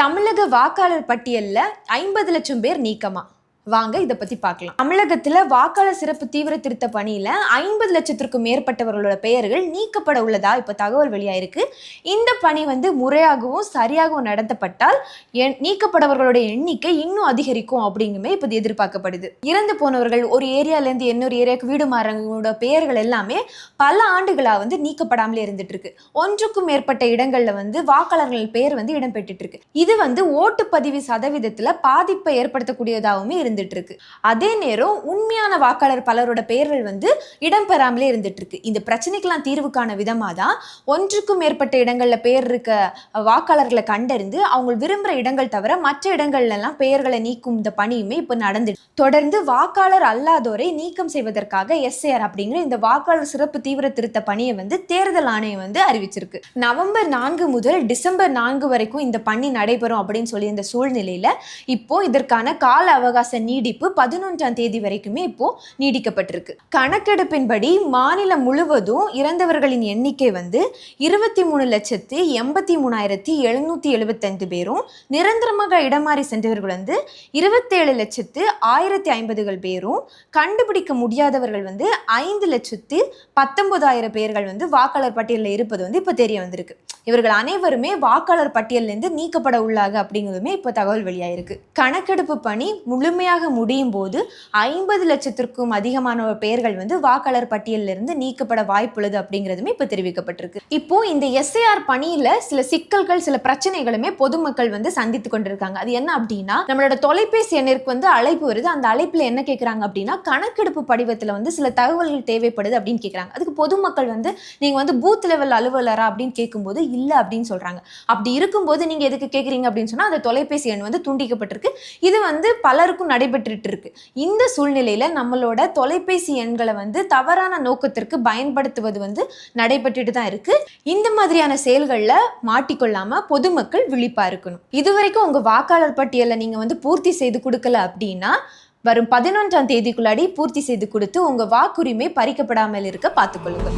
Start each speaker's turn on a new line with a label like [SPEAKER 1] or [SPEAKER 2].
[SPEAKER 1] தமிழக வாக்காளர் பட்டியலில் ஐம்பது லட்சம் பேர் நீக்கமா? வாங்க இதை பத்தி பார்க்கலாம். தமிழகத்துல வாக்காளர் சிறப்பு தீவிர திருத்த பணியில ஐம்பது லட்சத்திற்கும் மேற்பட்டவர்களோட பெயர்கள் நீக்கப்பட உள்ளதா இப்ப தகவல் வெளியாயிருக்கு. இந்த பணி வந்து முறையாகவும் சரியாகவும் நடத்தப்பட்டால் நீக்கப்படவர்களுடைய எண்ணிக்கை இன்னும் அதிகரிக்கும் அப்படிங்குமே இப்போ எதிர்பார்க்கப்படுது. இறந்து போனவர்கள் ஒரு ஏரியால இருந்து இன்னொரு ஏரியாவுக்கு வீடு மாறவங்களோட பெயர்கள் எல்லாமே பல ஆண்டுகளா வந்து நீக்கப்படாமலே இருந்துட்டு இருக்கு ஒன்றுக்கும் மேற்பட்ட இடங்கள்ல வந்து வாக்காளர்கள் பெயர் வந்து இடம்பெற்றுட்டு இருக்கு இது வந்து ஓட்டுப்பதிவு சதவீதத்துல பாதிப்பை ஏற்படுத்தக்கூடியதாகவுமே இருந்துட்டு இருக்கு அதே நேரம் உண்மையான வாக்காளர் பலரோட பெயர்கள் வந்து இடம்பெறாமலே இருந்துட்டு இருக்கு இந்த பிரச்சனைக்கெல்லாம் தீர்வு காண விதமா தான் ஒன்றுக்கும் மேற்பட்ட இடங்கள்ல பெயர் இருக்க வாக்காளர்களை கண்டறிந்து அவங்க விரும்புற இடங்கள் தவிர மற்ற இடங்கள்ல எல்லாம் பெயர்களை நீக்கும் இந்த பணியுமே இப்போ நடந்து தொடர்ந்து வாக்காளர் அல்லாதோரை நீக்கம் செய்வதற்காக எஸ்ஏஆர் அப்படிங்கிற இந்த வாக்காளர் சிறப்பு தீவிர திருத்த பணியை வந்து தேர்தல் ஆணையம் வந்து அறிவிச்சிருக்கு. நவம்பர் நான்கு முதல் டிசம்பர் நான்கு வரைக்கும் இந்த பணி நடைபெறும் அப்படின்னு சொல்லி இந்த சூழ்நிலையில இப்போ இதற்கான கால அவகாச நீடிப்பு பதினொன்றாம் தேதி வரைக்குமே இப்போ நீடிக்கப்பட்டிருக்கு. கணக்கெடுப்பின்படி மாநிலம் முழுவதும் இறந்தவர்களின் எண்ணிக்கை வந்து இருபத்தி மூணு லட்சத்து எண்பத்தி மூணாயிரத்தி எழுநூத்தி எழுபத்தைந்து பேரும் நிரந்தரமாக இடமாறி சென்றவர்கள் வந்து இருபத்தேழு லட்சத்து ஆயிரத்தி ஐம்பதுகள் பேரும் கண்டுபிடிக்க முடியாதவர்கள் வந்து ஐந்து லட்சத்து பத்தொன்பதாயிரம் பேர்கள் வந்து வாக்காளர் பட்டியலில் இருப்பது வந்து இப்போ தெரிய வந்திருக்கு. இவர்கள் அனைவருமே வாக்காளர் பட்டியலிருந்து நீக்கப்பட உள்ளாக அப்படிங்கிறதுமே இப்போ தகவல் வெளியாயிருக்கு. கணக்கெடுப்பு பணி முழுமையாக முடியும் போது ஐம்பது லட்சத்திற்கும் அதிகமான பெயர்கள் வந்து வாக்காளர் பட்டியலில் இருந்து நீக்கப்பட வாய்ப்புள்ளது அப்படிங்கிறதுமே இப்போ தெரிவிக்கப்பட்டிருக்கு. இப்போ இந்த எஸ்ஏஆர் பணியில சில சிக்கல்கள் சில பிரச்சனைகளுமே பொதுமக்கள் வந்து சந்தித்து கொண்டிருக்காங்க. அது என்ன அப்படின்னா நம்மளோட தொலைபேசி எண்ணிற்கு வந்து அழைப்பு வருது. அந்த அழைப்புல என்ன கேட்குறாங்க அப்படின்னா கணக்கெடுப்பு படிவத்துல வந்து சில தகவல்கள் தேவைப்படுது அப்படின்னு கேட்குறாங்க அதுக்கு பொதுமக்கள் வந்து நீங்க வந்து பூத் லெவல் அலுவலரா அப்படின்னு கேட்கும்போது இல்ல அப்படின்னு சொல்றாங்க. அப்படி இருக்கும்போது நீங்க எதுக்கு கேட்குறீங்க அப்படின்னு சொன்னா அந்த தொலைபேசி எண் வந்து துண்டிக்கப்பட்டிருக்கு. இது வந்து பலருக்கும் நடைபெற்றுட்டு இருக்கு இந்த சூழ்நிலையில நம்மளோட தொலைபேசி எண்களை வந்து தவறான நோக்கத்திற்கு பயன்படுத்துவது வந்து நடைபெற்றுட்டு தான் இருக்கு. இந்த மாதிரியான செயல்களில் மாட்டிக்கொள்ளாம பொதுமக்கள் விழிப்பா இருக்கணும். இதுவரைக்கும் உங்க வாக்காளர் பட்டியலை நீங்க வந்து பூர்த்தி செய்து கொடுக்கல அப்படின்னா வரும் பதினொன்றாம் தேதிக்குள்ளாடி பூர்த்தி செய்து கொடுத்து உங்க வாக்குரிமை பறிக்கப்படாமல் இருக்க பார்த்துக்கொள்ளுங்க.